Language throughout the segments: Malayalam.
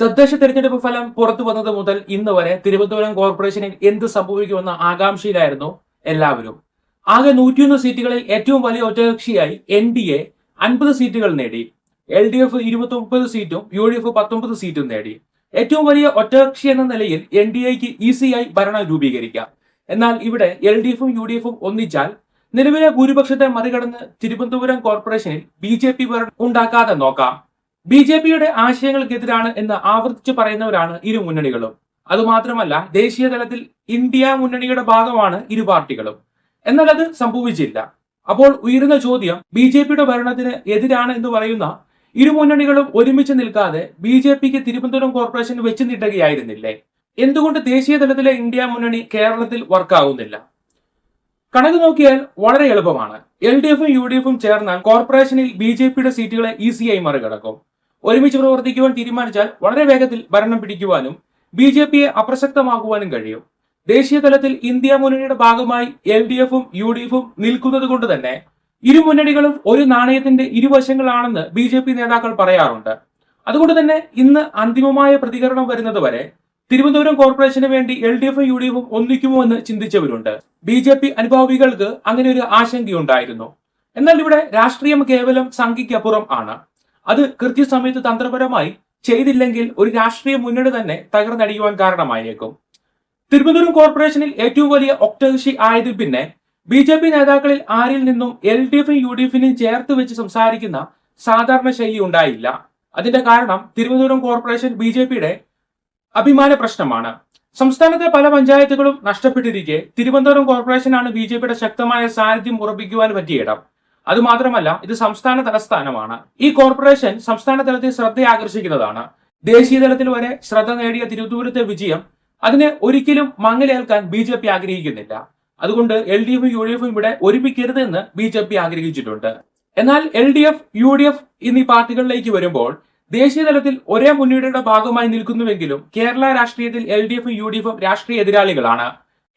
തദ്ദേശ തെരഞ്ഞെടുപ്പ് ഫലം പുറത്തു വന്നത് മുതൽ ഇന്ന് വരെ തിരുവനന്തപുരം കോർപ്പറേഷനിൽ എന്ത് സംഭവിക്കുമെന്ന ആകാംക്ഷയിലായിരുന്നു എല്ലാവരും. ആകെ നൂറ്റിയൊന്ന് സീറ്റുകളിൽ ഏറ്റവും വലിയ ഒറ്റകക്ഷിയായി എൻ ഡി എ അൻപത് സീറ്റുകൾ നേടി. എൽ ഡി എഫ് ഇരുപത്തി ഒമ്പത് സീറ്റും യു ഡി എഫ് പത്തൊമ്പത് സീറ്റും നേടി. ഏറ്റവും വലിയ ഒറ്റകക്ഷി എന്ന നിലയിൽ എൻ ഡി എക്ക് ഈസിയായി ഭരണം രൂപീകരിക്കാം. എന്നാൽ ഇവിടെ എൽ ഡി എഫും യു ഡി എഫും ഒന്നിച്ചാൽ നിലവിലെ ഭൂരിപക്ഷത്തെ മറികടന്ന് തിരുവനന്തപുരം കോർപ്പറേഷനിൽ ബി ജെ പി ഭരണം ഉണ്ടാക്കാതെ നോക്കാം. ബി ജെ പിയുടെ ആശയങ്ങൾക്കെതിരാണ് എന്ന് ആവർത്തിച്ചു പറയുന്നവരാണ് ഇരു മുന്നണികളും. അതുമാത്രമല്ല ദേശീയ തലത്തിൽ ഇന്ത്യ മുന്നണിയുടെ ഭാഗമാണ് ഇരു പാർട്ടികളും. എന്നാൽ അത് സംഭവിച്ചില്ല. അപ്പോൾ ഉയരുന്ന ചോദ്യം ബി ജെ പിയുടെ ഭരണത്തിന് എതിരാണ് എന്ന് പറയുന്ന ഇരു മുന്നണികളും ഒരുമിച്ച് നിൽക്കാതെ ബി ജെ പിക്ക് തിരുവനന്തപുരം കോർപ്പറേഷൻ വെച്ച് നീട്ടുകയായിരുന്നില്ലേ? എന്തുകൊണ്ട് ദേശീയ തലത്തിലെ ഇന്ത്യ മുന്നണി കേരളത്തിൽ വർക്കാവുന്നില്ല? കണക്ക് നോക്കിയാൽ വളരെ എളുപ്പമാണ്. എൽ ഡി എഫും യു ഡി എഫും ചേർന്നാൽ കോർപ്പറേഷനിൽ ബി ജെ പിയുടെ സീറ്റുകളെ ഈസിയായി മറികടക്കും. ഒരുമിച്ച് പ്രവർത്തിക്കുവാൻ തീരുമാനിച്ചാൽ വളരെ വേഗത്തിൽ ഭരണം പിടിക്കുവാനും ബി ജെ പിയെ അപ്രസക്തമാക്കുവാനും കഴിയും. ദേശീയ തലത്തിൽ ഇന്ത്യ മുന്നണിയുടെ ഭാഗമായി എൽ ഡി എഫും യു ഡി എഫും നിൽക്കുന്നത് കൊണ്ട് തന്നെ ഇരു മുന്നണികളും ഒരു നാണയത്തിന്റെ ഇരുവശങ്ങളാണെന്ന് ബി ജെ പി നേതാക്കൾ പറയാറുണ്ട്. അതുകൊണ്ട് തന്നെ ഇന്ന് അന്തിമമായ പ്രതികരണം വരുന്നത് വരെ തിരുവനന്തപുരം കോർപ്പറേഷന് വേണ്ടി എൽ ഡി എഫും യു ഡി എഫും ഒന്നിക്കുമോ എന്ന് ചിന്തിച്ചവരുണ്ട്. ബി ജെ പി അനുഭാവികൾക്ക് അങ്ങനെ ഒരു ആശങ്കയുണ്ടായിരുന്നു. എന്നാൽ ഇവിടെ രാഷ്ട്രീയം കേവലം സംഖ്യയ്ക്കപ്പുറം ആണ്. അത് കൃത്യസമയത്ത് തന്ത്രപരമായി ചെയ്തില്ലെങ്കിൽ ഒരു രാഷ്ട്രീയ മുന്നണി തന്നെ തകർന്നടിയുവാൻ കാരണമായേക്കും. തിരുവനന്തപുരം കോർപ്പറേഷനിൽ ഏറ്റവും വലിയ ഒക്ടകക്ഷി ആയതിൽ പിന്നെ ബി ജെ പി നേതാക്കളിൽ ആരിൽ നിന്നും എൽ ഡി എഫും യു ഡി എഫിനെയും ചേർത്ത് വെച്ച് സംസാരിക്കുന്ന സാധാരണ ശൈലി ഉണ്ടായില്ല. അതിന്റെ കാരണം തിരുവനന്തപുരം കോർപ്പറേഷൻ ബി ജെ പിയുടെ അഭിമാന പ്രശ്നമാണ്. സംസ്ഥാനത്തെ പല പഞ്ചായത്തുകളും നഷ്ടപ്പെട്ടിരിക്കെ തിരുവനന്തപുരം കോർപ്പറേഷനാണ് ബി ജെ പിയുടെ ശക്തമായ സാന്നിധ്യം ഉറപ്പിക്കുവാൻ പറ്റിയ ഇടം. അതുമാത്രമല്ല ഇത് സംസ്ഥാന തലസ്ഥാനമാണ്. ഈ കോർപ്പറേഷൻ സംസ്ഥാന തലത്തിൽ ശ്രദ്ധ ആകർഷിക്കുന്നതാണ് ദേശീയ തലത്തിൽ വരെ ശ്രദ്ധ നേടിയ തിരുവനന്തപുരത്തെ വിജയം അതിനെ ഒരിക്കലും മങ്ങലേൽക്കാൻ ബി ജെ പി ആഗ്രഹിക്കുന്നില്ല. അതുകൊണ്ട് എൽ ഡി എഫും യു ഡി എഫും ഇവിടെ ഒരുമിക്കരുതെന്ന് ബി ജെ പി ആഗ്രഹിച്ചിട്ടുണ്ട്. എന്നാൽ L D F U D F എന്നീ പാർട്ടികളിലേക്ക് വരുമ്പോൾ ദേശീയ തലത്തിൽ ഒരേ മുന്നണിയുടെ ഭാഗമായി നിൽക്കുന്നുവെങ്കിലും കേരള രാഷ്ട്രീയത്തിൽ എൽ ഡി എഫും യു ഡി എഫും രാഷ്ട്രീയ എതിരാളികളാണ്.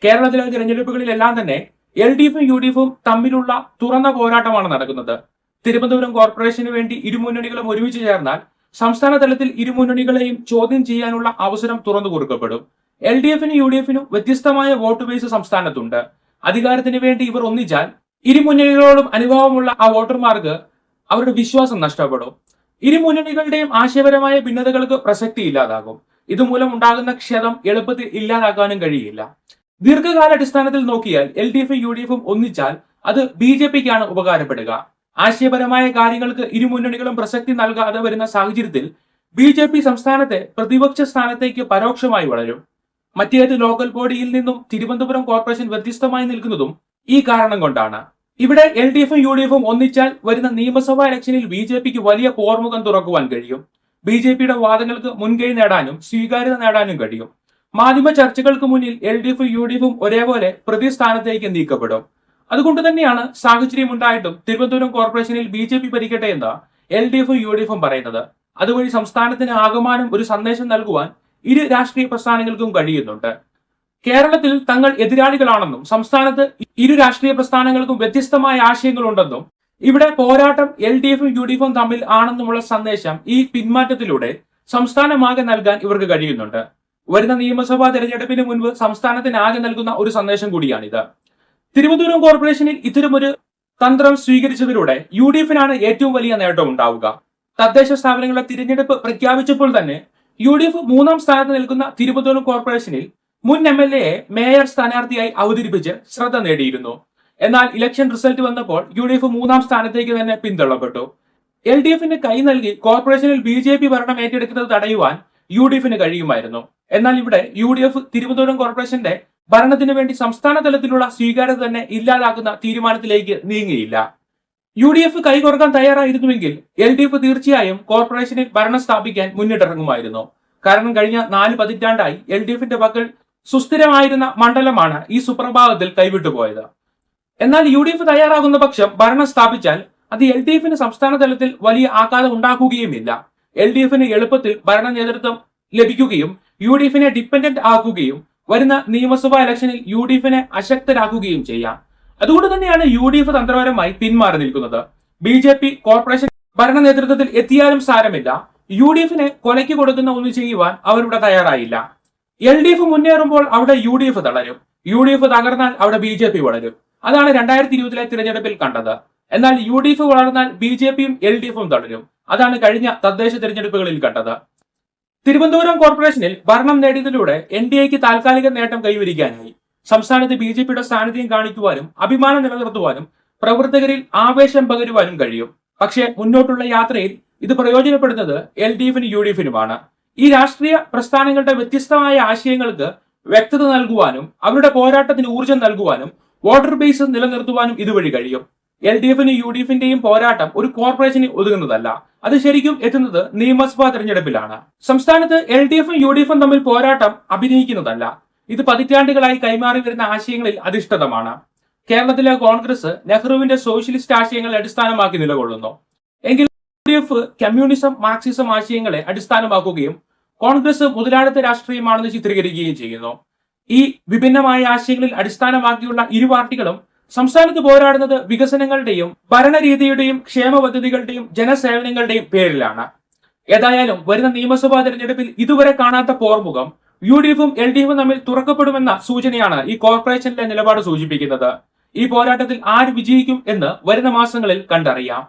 കേരളത്തിലെ തിരഞ്ഞെടുപ്പുകളിലെല്ലാം തന്നെ എൽ ഡി എഫും യു ഡി എഫും തമ്മിലുള്ള തുറന്ന പോരാട്ടമാണ് നടക്കുന്നത്. തിരുവനന്തപുരം കോർപ്പറേഷന് വേണ്ടി ഇരുമുന്നണികളും ഒരുമിച്ച് ചേർന്നാൽ സംസ്ഥാന തലത്തിൽ ഇരുമുന്നണികളെയും ചോദ്യം ചെയ്യാനുള്ള അവസരം തുറന്നു കൊടുക്കപ്പെടും. എൽ ഡി എഫിനും യു ഡി എഫിനും വ്യത്യസ്തമായ വോട്ട് ബേസ് സംസ്ഥാനത്തുണ്ട്. അധികാരത്തിന് വേണ്ടി ഇവർ ഒന്നിച്ചാൽ ഇരുമുന്നണികളോടും അനുഭവമുള്ള ആ വോട്ടർമാർക്ക് അവരുടെ വിശ്വാസം നഷ്ടപ്പെടും. ഇരുമുന്നണികളുടെയും ആശയപരമായ ഭിന്നതകൾക്ക് പ്രസക്തി ഇല്ലാതാകും. ഇതുമൂലം ഉണ്ടാകുന്ന ക്ഷതം എളുപ്പത്തിൽ ഇല്ലാതാക്കാനും കഴിയില്ല. ദീർഘകാലാടിസ്ഥാനത്തിൽ നോക്കിയാൽ എൽ ഡി എഫും യു ഡി എഫും ഒന്നിച്ചാൽ അത് ബി ജെ പിക്കാണ് ഉപകാരപ്പെടുക. ആശയപരമായ കാര്യങ്ങൾക്ക് ഇരുമുന്നണികളും പ്രസക്തി നൽകാതെ വരുന്ന സാഹചര്യത്തിൽ ബി ജെ പി സംസ്ഥാനത്തെ പ്രതിപക്ഷ സ്ഥാനത്തേക്ക് പരോക്ഷമായി വളരും. മറ്റേത് ലോക്കൽ ബോഡിയിൽ നിന്നും തിരുവനന്തപുരം കോർപ്പറേഷൻ വ്യത്യസ്തമായി നിൽക്കുന്നതും ഈ കാരണം കൊണ്ടാണ്. ഇവിടെ എൽ ഡി എഫും യു ഡി എഫും ഒന്നിച്ചാൽ വരുന്ന നിയമസഭാ ഇലക്ഷനിൽ ബി ജെ പിക്ക് വലിയ പോർമുഖം തുറക്കുവാൻ കഴിയും. ബി ജെ പിയുടെ വാദങ്ങൾക്ക് മുൻകൈ നേടാനും സ്വീകാര്യത നേടാനും കഴിയും. മാധ്യമ ചർച്ചകൾക്ക് മുന്നിൽ എൽ ഡി എഫും യു ഡി എഫും ഒരേപോലെ പ്രതിസ്ഥാനത്തേക്ക് നീക്കപ്പെടും. അതുകൊണ്ട് തന്നെയാണ് സാഹചര്യം ഉണ്ടായിട്ടും തിരുവനന്തപുരം കോർപ്പറേഷനിൽ ബി ജെ പി ഭരിക്കട്ടെ എന്ന് എൽ ഡി എഫും യു ഡി എഫും പറയുന്നത്. അതുവഴി സംസ്ഥാനത്തിന് ആകമാനം ഒരു സന്ദേശം നൽകുവാൻ ഇരു രാഷ്ട്രീയ പ്രസ്ഥാനങ്ങൾക്കും കഴിയുന്നുണ്ട്. കേരളത്തിൽ തങ്ങൾ എതിരാളികളാണെന്നും സംസ്ഥാനത്ത് ഇരു രാഷ്ട്രീയ പ്രസ്ഥാനങ്ങൾക്കും വ്യത്യസ്തമായ ആശയങ്ങളുണ്ടെന്നും ഇവിടെ പോരാട്ടം എൽ ഡി എഫും യു ഡി എഫും തമ്മിൽ ആണെന്നുമുള്ള സന്ദേശം ഈ പിന്മാറ്റത്തിലൂടെ സംസ്ഥാനമാകെ നൽകാൻ ഇവർക്ക് കഴിയുന്നുണ്ട്. വരുന്ന നിയമസഭാ തെരഞ്ഞെടുപ്പിന് മുൻപ് സംസ്ഥാനത്തിന് ആകെ നൽകുന്ന ഒരു സന്ദേശം കൂടിയാണിത്. തിരുവനന്തപുരം കോർപ്പറേഷനിൽ ഇത്തരമൊരു തന്ത്രം സ്വീകരിച്ചതിലൂടെ യു ഡി എഫിനാണ് ഏറ്റവും വലിയ നേട്ടം ഉണ്ടാവുക. തദ്ദേശ സ്ഥാപനങ്ങളുടെ തിരഞ്ഞെടുപ്പ് പ്രഖ്യാപിച്ചപ്പോൾ തന്നെ യു ഡി എഫ് മൂന്നാം സ്ഥാനത്ത് നിൽക്കുന്ന തിരുവനന്തപുരം കോർപ്പറേഷനിൽ മുൻ എം എൽ എയെ മേയർ സ്ഥാനാർത്ഥിയായി അവതരിപ്പിച്ച് ശ്രദ്ധ നേടിയിരുന്നു. എന്നാൽ ഇലക്ഷൻ റിസൾട്ട് വന്നപ്പോൾ യു ഡി എഫ് മൂന്നാം സ്ഥാനത്തേക്ക് തന്നെ പിന്തള്ളപ്പെട്ടു. എൽ ഡി എഫിന് കൈ നൽകി കോർപ്പറേഷനിൽ ബി ജെ പി ഭരണം ഏറ്റെടുക്കുന്നത് തടയുവാൻ യു ഡി എഫിന് കഴിയുമായിരുന്നു. എന്നാൽ ഇവിടെ യു ഡി എഫ് തിരുവനന്തപുരം കോർപ്പറേഷന്റെ ഭരണത്തിന് വേണ്ടി സംസ്ഥാന തലത്തിലുള്ള സ്വീകാര്യത തന്നെ ഇല്ലാതാക്കുന്ന തീരുമാനത്തിലേക്ക് നീങ്ങിയില്ല. യു ഡി എഫ് കൈകോർക്കാൻ തയ്യാറായിരുന്നുവെങ്കിൽ എൽ ഡി എഫ് തീർച്ചയായും കോർപ്പറേഷനിൽ ഭരണം സ്ഥാപിക്കാൻ മുന്നിട്ടിറങ്ങുമായിരുന്നു. കാരണം കഴിഞ്ഞ നാല് പതിറ്റാണ്ടായി എൽ ഡി എഫിന്റെ പക്കൽ സുസ്ഥിരമായിരുന്ന മണ്ഡലമാണ് ഈ സുപ്രഭാതത്തിൽ കൈവിട്ടുപോയത്. എന്നാൽ യു ഡി എഫ് തയ്യാറാകുന്ന പക്ഷം ഭരണം സ്ഥാപിച്ചാൽ അത് എൽ ഡി എഫിന് സംസ്ഥാന തലത്തിൽ വലിയ ആഘാതം ഉണ്ടാക്കുകയുമില്ല. എൽ ഡി എഫിന് എളുപ്പത്തിൽ ഭരണ നേതൃത്വം ലഭിക്കുകയും യു ഡി എഫിനെ ഡിപ്പെൻഡന്റ് ആക്കുകയും വരുന്ന നിയമസഭാ ഇലക്ഷനിൽ യു ഡി എഫിനെ അശക്തരാക്കുകയും ചെയ്യാം. അതുകൊണ്ട് തന്നെയാണ് യു ഡി എഫ് തന്ത്രപരമായി പിന്മാറി നിൽക്കുന്നത്. ബി ജെ പി കോർപ്പറേഷൻ ഭരണ നേതൃത്വത്തിൽ എത്തിയാലും സാരമില്ല. യു ഡി എഫിനെ കൊലയ്ക്ക് കൊടുക്കുന്ന ഒന്ന് ചെയ്യുവാൻ അവരിവിടെ തയ്യാറായില്ല. എൽ ഡി എഫ് മുന്നേറുമ്പോൾ അവിടെ യു ഡി എഫ് തളരും. യു ഡി എഫ് തകർന്നാൽ അവിടെ ബി ജെ പി വളരും. അതാണ് രണ്ടായിരത്തി ഇരുപതിലെ തിരഞ്ഞെടുപ്പിൽ കണ്ടത്. എന്നാൽ യു ഡി എഫ് വളർന്നാൽ ബി ജെ പിയും എൽ ഡി എഫും തളരും. അതാണ് കഴിഞ്ഞ തദ്ദേശ തിരഞ്ഞെടുപ്പുകളിൽ കണ്ടത്. തിരുവനന്തപുരം കോർപ്പറേഷനിൽ ഭരണം നേടിയതിലൂടെ എൻ ഡി എക്ക് താൽക്കാലിക നേട്ടം കൈവരിക്കാനായി. സംസ്ഥാനത്ത് ബി ജെ പിയുടെ സാന്നിധ്യം കാണിക്കുവാനും അഭിമാനം നിലനിർത്തുവാനും പ്രവർത്തകരിൽ ആവേശം പകരുവാനും കഴിയും. പക്ഷേ മുന്നോട്ടുള്ള യാത്രയിൽ ഇത് പ്രയോജനപ്പെടുന്നത് എൽ ഡി എഫിനും യു ഡി എഫിനുമാണ്. ഈ രാഷ്ട്രീയ പ്രസ്ഥാനങ്ങളുടെ വ്യത്യസ്തമായ ആശയങ്ങൾക്ക് വ്യക്തത നൽകുവാനും അവരുടെ പോരാട്ടത്തിന് ഊർജം നൽകുവാനും വോട്ടർ ബേസ് നിലനിർത്തുവാനും ഇതുവഴി കഴിയും. എൽ ഡി എഫിന് യു ഡി എഫിന്റെയും പോരാട്ടം ഒരു കോർപ്പറേഷന് ഒതുങ്ങുന്നതല്ല. അത് ശരിക്കും എത്തുന്നത് നിയമസഭാ തെരഞ്ഞെടുപ്പിലാണ്. സംസ്ഥാനത്ത് എൽ ഡി എഫും യു ഡി എഫും തമ്മിൽ പോരാട്ടം അഭിനയിക്കുന്നതല്ല. ഇത് പതിറ്റാണ്ടുകളായി കൈമാറി വരുന്ന ആശയങ്ങളിൽ അധിഷ്ഠിതമാണ്. കേരളത്തിലെ കോൺഗ്രസ് നെഹ്റുവിന്റെ സോഷ്യലിസ്റ്റ് ആശയങ്ങളെ അടിസ്ഥാനമാക്കി നിലകൊള്ളുന്നു. എങ്കിൽ U D F communism Marxism ആശയങ്ങളെ അടിസ്ഥാനമാക്കുകയും കോൺഗ്രസ് മുതലാളിത്ത രാഷ്ട്രീയമാണെന്ന് ചിത്രീകരിക്കുകയും ചെയ്യുന്നു. ഈ വിഭിന്നമായ ആശയങ്ങളിൽ അടിസ്ഥാനമാക്കിയുള്ള ഇരു പാർട്ടികളും സംസ്ഥാനത്ത് പോരാടുന്നത് വികസനങ്ങളുടെയും ഭരണരീതിയുടെയും ക്ഷേമ പദ്ധതികളുടെയും ജനസേവനങ്ങളുടെയും പേരിലാണ്. ഏതായാലും വരുന്ന നിയമസഭാ തെരഞ്ഞെടുപ്പിൽ ഇതുവരെ കാണാത്ത പോർമുഖം യു ഡി എഫും എൽ ഡി എഫും തമ്മിൽ തുറക്കപ്പെടുമെന്ന സൂചനയാണ് ഈ കോർപ്പറേഷനിലെ നിലപാട് സൂചിപ്പിക്കുന്നത്. ഈ പോരാട്ടത്തിൽ ആര് വിജയിക്കും എന്ന് വരുന്ന മാസങ്ങളിൽ കണ്ടറിയാം.